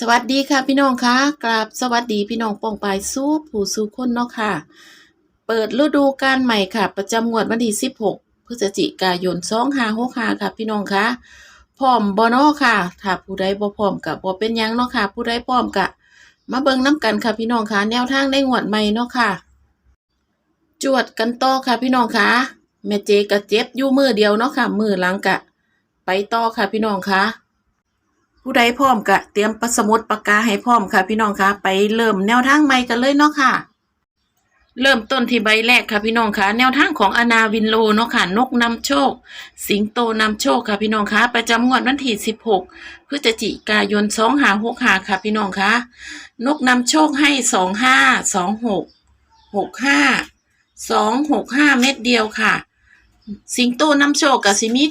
สวัสดีค่ะพี่น้องคะกราบสวัสดีพี่น้องปองปายสู้ผู้สู้คนเนาะค่ะ เปิดฤดูกาลใหม่ค่ะ ประจำงวดวันที่16 พฤศจิกายน2565ค่ะ พี่น้องคะพร้อมบ่เนาะค่ะ ถ้าผู้ใดบ่พร้อมก็บ่เป็นยังเนาะค่ะ ผู้ใดพร้อมก็มาเบิ่งน้กันค่ะพี่น้องคะแนวทางในงวดใหม่เนาะค่ะ จวดกันต่อค่ะพี่น้องคะแม่เจก็เจ็บอยู่มือเดียวเนาะค่ะ มือหลังกะ ไปต่อค่ะพี่น้องคะ ผู้ใดพร้อมกะเตรียมประสมุดปากกาให้พร้อมค่ะ พี่น้องคะไปเริ่มแนวทางใหม่กันเลยเนาะค่ะ เริ่มต้นที่ใบแรกค่ะ พี่น้องคะแนวทางของอนาวินโลเนาะค่ะ นกนำโชค สิงโตนำโชคค่ะ พี่น้องคะประจำงวดวันที่16พฤศจิกายน2565ค่ะ พี่น้องคะนกนำโชคให้25 26 65 265 เม็ดเดียวค่ะ สิงโตนำโชคกับสิมี93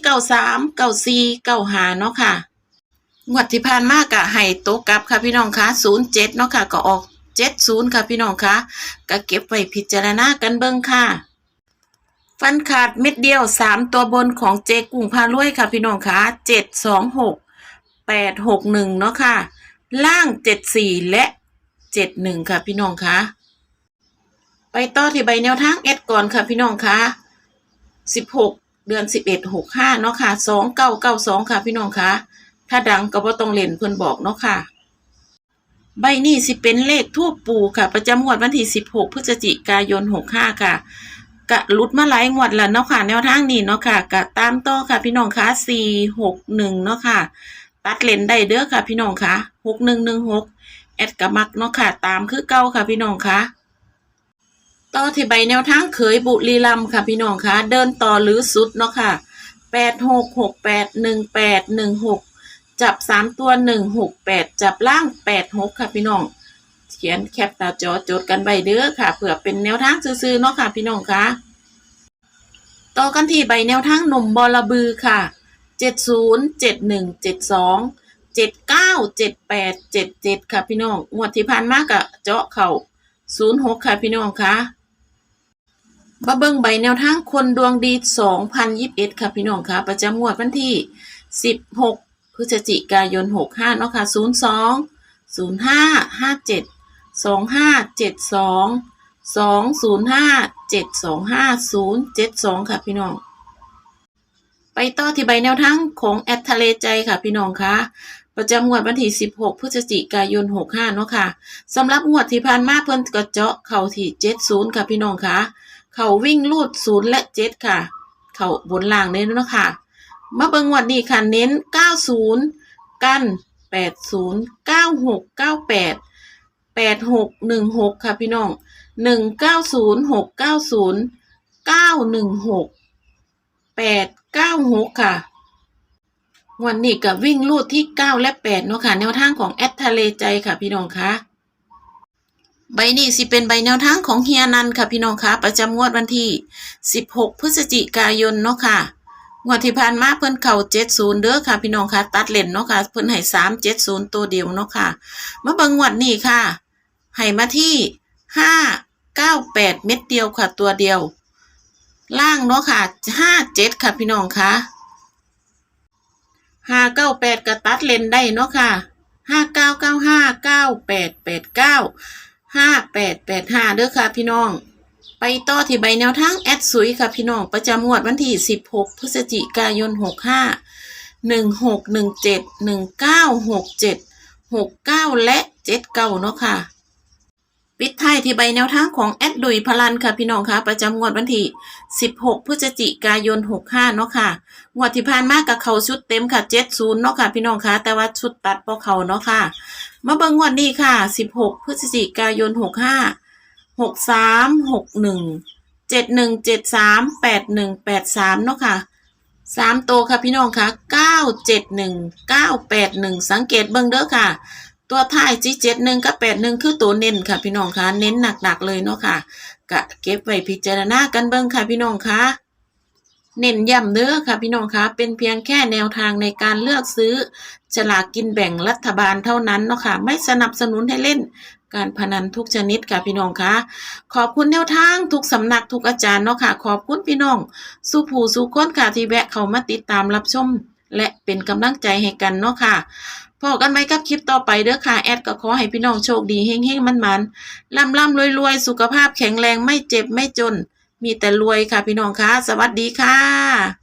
94 95เนาะค่ะ งวดที่ผ่านมากะให้โตะกลับค่ะพี่น้องคะ07เนาะค่ะก็ออก70ค่ะพี่น้องคะก็เก็บไว้พิจารณากันเบิ่งค่ะ ฟันขาดเม็ดเดียว3ตัวบนของเจกุ้งพารวยค่ะพี่น้องคะ726 861เนาะค่ะ ล่าง74และ71ค่ะพี่น้องคะไปต่อที่ใบแนวทางเอ็ดก่อนค่ะพี่น้องคะ16เดือน11 65เนาะค่ะ2992ค่ะพี่น้องคะ ถ้าดังก็บ่ต้องเล่นเพิ่นบอกเนาะค่ะ ใบนี้สิเป็นเลขทูปปูค่ะ ประจำงวดวันที่ 16 พฤศจิกายน 65 ค่ะกะลุดมาหลายงวดแล้วเนาะค่ะ แนวทางนี้เนาะค่ะกะตามต่อค่ะ พี่น้องคะ4 6 1 เนาะค่ะ ตัดเลนได้เด้อค่ะ พี่น้องคะ6116 แอดกะมักเนาะค่ะ ตามคือเก่าค่ะ พี่น้องคะต่อที่ใบแนวทางเขยบุรีรัมค่ะ พี่น้องคะเดินต่อหรือสุดเนาะค่ะ86681816 จับสามตัวหนึ่งหกแปดจับล่างแปดหกค่ะพี่น้อง เขียนแคปหน้าจอจดกันใบเด้อค่ะเผื่อเป็นแนวทางซื้อๆเนาะค่ะพี่น้องคะต่อกันที่ใบแนวทางหนุ่มบอระบือค่ะเจ็ดศูนย์เจ็ดหนึ่งเจ็ดสองเจ็ดเก้าเจ็ดแปดเจ็ดเจ็ดค่ะพี่น้องงวดที่ผ่านมากะเจาะเข่าศูนย์หกค่ะพี่น้องคะมาเบิ่งใบแนวทางคนดวงดีสองพันยิบเอ็ดค่ะพี่น้องคะประจำงวดวันที่สิบหก พฤศจิกายน 65 เนาะค่ะ02 05 57 25 72 205 725 072 ค่ะพี่น้อง ไปต่อที่ใบแนวทางของแอดทะเลใจค่ะพี่น้องคะประจำงวดวันที่ 16 พฤศจิกายน 65 เนาะค่ะสำหรับงวดที่ผ่านมาเพิ่นกระเจาะเข่าที่ 70 ค่ะพี่น้องคะเข่าวิ่งลูด 0 และ 7 ค่ะ เข่าบนล่างเลยเนาะค่ะ มาเบิงงวดนี้ค่ะ เน้น 90 กัน 80 96 98 86 16 ค่ะพี่น้อง 190 690 916 896 ค่ะ วันนี้กับวิ่งลูดที่ 9 และ 8 เนาะค่ะ แนวทางของแอดทะเลใจค่ะพี่น้องคะใบนี้สิเป็นใบแนวทางของเฮียนันค่ะพี่น้องคะประจำงวดวันที่ 16 พฤศจิกายนเนาะค่ะ งวดที่ผ่านมาเพิ่นเข่า70เด้อค่ะ พี่น้องค่ะ ตัดเลนเนาะค่ะ เพิ่นให้370ตัวเดียวเนาะค่ะมาเบิ่งงวดนี้ค่ะให้มาที่598เม็ดเดียวค่ะ ตัวเดียว ล่างเนาะค่ะ57ค่ะพี่น้องค่ะ598ก็ตัดเลนได้เนาะค่ะ5995 9889 5885เด้อค่ะพี่น้อง ไปต่อที่ใบแนวทางแอ สุยค่ะพี่น้อง ประจำงวดวันที่ 16 พฤศจิกายน 65 1617 1967 69 และ 79 เนาะค่ะ ปิดท้ายที่ใบแนวทางของแอดดุยพลันค่ะพี่น้องค่ะ ประจำงวดวันที่ 16 พฤศจิกายน 65 เนาะค่ะ งวดที่ผ่านมากกับเขาชุดเต็มค่ะ 70 เนาะค่ะ พี่น้องค่ะ แต่ว่าชุดตัดพอเขาเนาะค่ะ มาเบิ่งงวดนี้ค่ะ 16 พฤศจิกายน 65หกสามหกหนึ่ง เจ็ดหนึ่งเจ็ดสามแปดหนึ่งแปดสามเนาะค่ะสามตัวค่ะพี่น้องค่ะเก้าเจ็ดหนึ่งเก้าแปดหนึ่งสังเกตเบิ่งเด้อค่ะ ตัวท้ายจีเจ็ดหนึ่งกับแปดหนึ่งคือตัวเน้นค่ะ พี่น้องค่ะเน้นหนักๆเลยเนาะค่ะกะเก็บไว้พิจารณากันเบิ่งค่ะพี่น้องค่ะเน้นย้ำเด้อค่ะพี่น้องคะเป็นเพียงแค่แนวทางในการเลือกซื้อฉลากกินแบ่งรัฐบาลเท่านั้นเนาะค่ะไม่สนับสนุนให้เล่น การพนันทุกชนิดค่ะพี่น้องคะขอบคุณแนวทางทุกสำนักทุกอาจารย์เนาะค่ะ ขอบคุณพี่น้องสู้ผู้สู้คนค่ะที่แวะเข้ามาติดตามรับชม และเป็นกำลังใจให้กันเนาะค่ะพอกันไหมกับคลิปต่อไปเด้อค่ะ แอดก็ขอให้พี่น้องโชคดีเฮงๆมันๆร่ำร่ำรวยรวยๆสุขภาพแข็งแรงไม่เจ็บไม่จน มีแต่รวยค่ะพี่น้องคะสวัสดีค่ะ